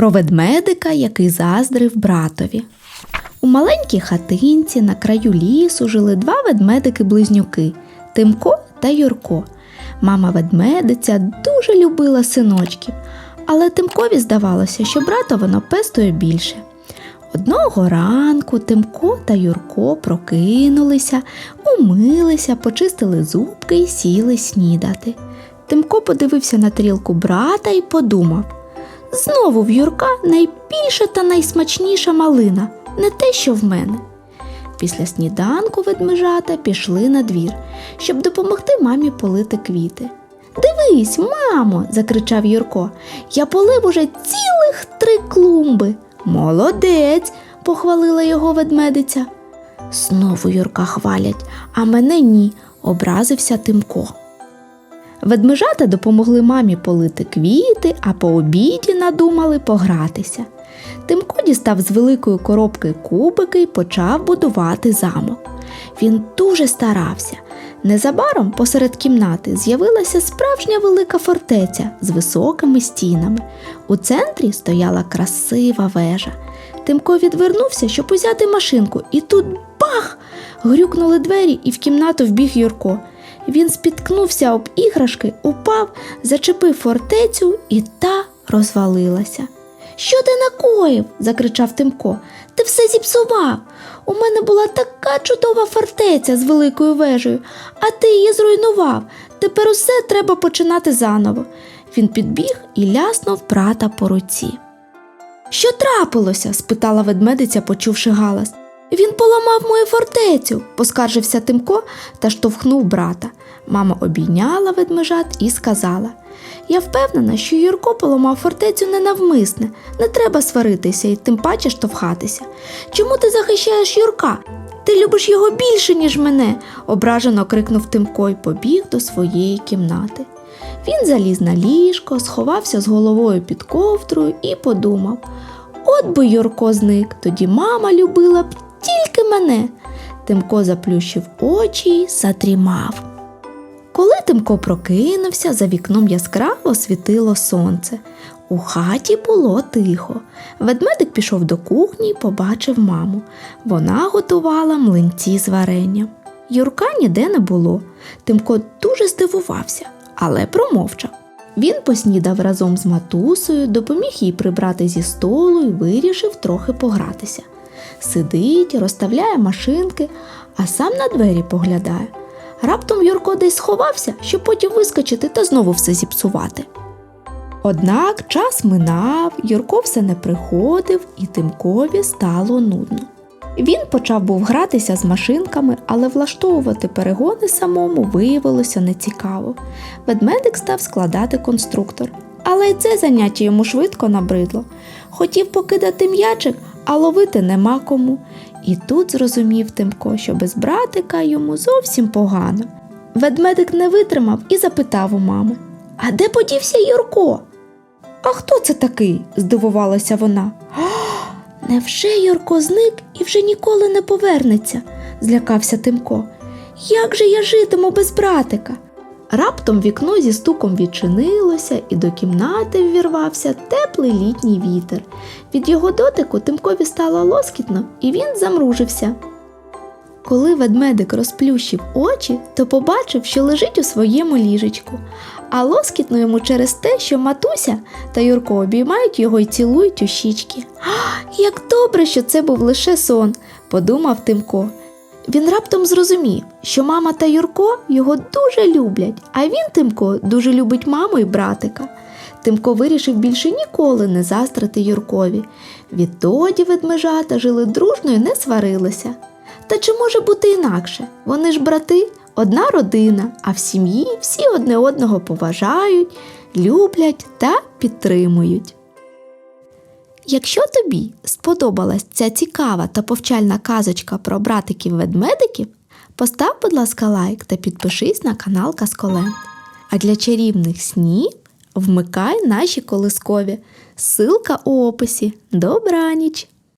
про ведмедика, який заздрив братові. У маленькій хатинці на краю лісу жили два ведмедики-близнюки Тимко та Юрко. Мама ведмедиця дуже любила синочків, але Тимкові здавалося, що брата вона пестує більше. Одного ранку Тимко та Юрко прокинулися, умилися, почистили зубки і сіли снідати. Тимко подивився на тарілку брата і подумав: знову в Юрка найбільша та найсмачніша малина, не те, що в мене. Після сніданку ведмежата пішли на двір, щоб допомогти мамі полити квіти. Дивись, мамо, закричав Юрко, я полив уже цілих три клумби. Молодець, похвалила його ведмедиця. Знову Юрка хвалять, а мене ні, образився Тимко. Ведмежата допомогли мамі полити квіти, а по обіді надумали погратися. Тимко дістав з великої коробки кубики і почав будувати замок. Він дуже старався. Незабаром посеред кімнати з'явилася справжня велика фортеця з високими стінами. У центрі стояла красива вежа. Тимко відвернувся, щоб узяти машинку, і тут бах! Грюкнули двері, і в кімнату вбіг Юрко. Він спіткнувся об іграшки, упав, зачепив фортецю, і та розвалилася. Що ти накоїв? закричав Тимко. Ти все зіпсував. У мене була така чудова фортеця з великою вежею, а ти її зруйнував. Тепер усе треба починати заново. Він підбіг і ляснув брата по руці. Що трапилося? спитала ведмедиця, почувши галас. Він поламав мою фортецю, поскаржився Тимко та штовхнув брата. Мама обійняла ведмежат і сказала: Я впевнена, що Юрко поламав фортецю ненавмисне, не треба сваритися і тим паче штовхатися. Чому ти захищаєш Юрка? Ти любиш його більше, ніж мене, ображено крикнув Тимко і побіг до своєї кімнати. Він заліз на ліжко, сховався з головою під ковдрою і подумав: от би Юрко зник, тоді мама любила б тільки мене. Тимко заплющив очі й задрімав. Коли Тимко прокинувся, за вікном яскраво світило сонце. У хаті було тихо. Ведмедик пішов до кухні і побачив маму. Вона готувала млинці з варенням. Юрка ніде не було. Тимко дуже здивувався, але промовчав. Він поснідав разом з матусею, допоміг їй прибрати зі столу і вирішив трохи погратися. Сидить, розставляє машинки, а сам на двері поглядає. Раптом Юрко десь сховався, щоб потім вискочити та знову все зіпсувати. Однак час минав, Юрко все не приходив, і Тимкові стало нудно. Він почав був гратися з машинками, але влаштовувати перегони самому виявилося нецікаво. Ведмедик став складати конструктор, але й це заняття йому швидко набридло. Хотів покидати м'ячик, а ловити нема кому. І тут зрозумів Тимко, що без братика йому зовсім погано. Ведмедик не витримав і запитав у мами: А де подівся Юрко? А хто це такий? здивувалася вона. «А, Невже Юрко зник і вже ніколи не повернеться? злякався Тимко. Як же я житиму без братика? Раптом вікно зі стуком відчинилося, і до кімнати ввірвався теплий літній вітер. Від його дотику Тимкові стало лоскітно, і він замружився. Коли ведмедик розплющив очі, то побачив, що лежить у своєму ліжечку, а лоскітно йому через те, що матуся та Юрко обіймають його й цілують у щічки. Як добре, що це був лише сон, подумав Тимко. Він раптом зрозумів, що мама та Юрко його дуже люблять, а він, Тимко, дуже любить маму і братика. Тимко вирішив більше ніколи не застрати Юркові. Відтоді ведмежата жили дружно і не сварилися. Та чи може бути інакше? Вони ж брати, одна родина, а в сім'ї всі одне одного поважають, люблять та підтримують. Якщо тобі сподобалась ця цікава та повчальна казочка про братиків-ведмедиків, постав, будь ласка, лайк та підпишись на канал Казколент. А для чарівних снів вмикай наші колискові. Силка у описі. Добраніч!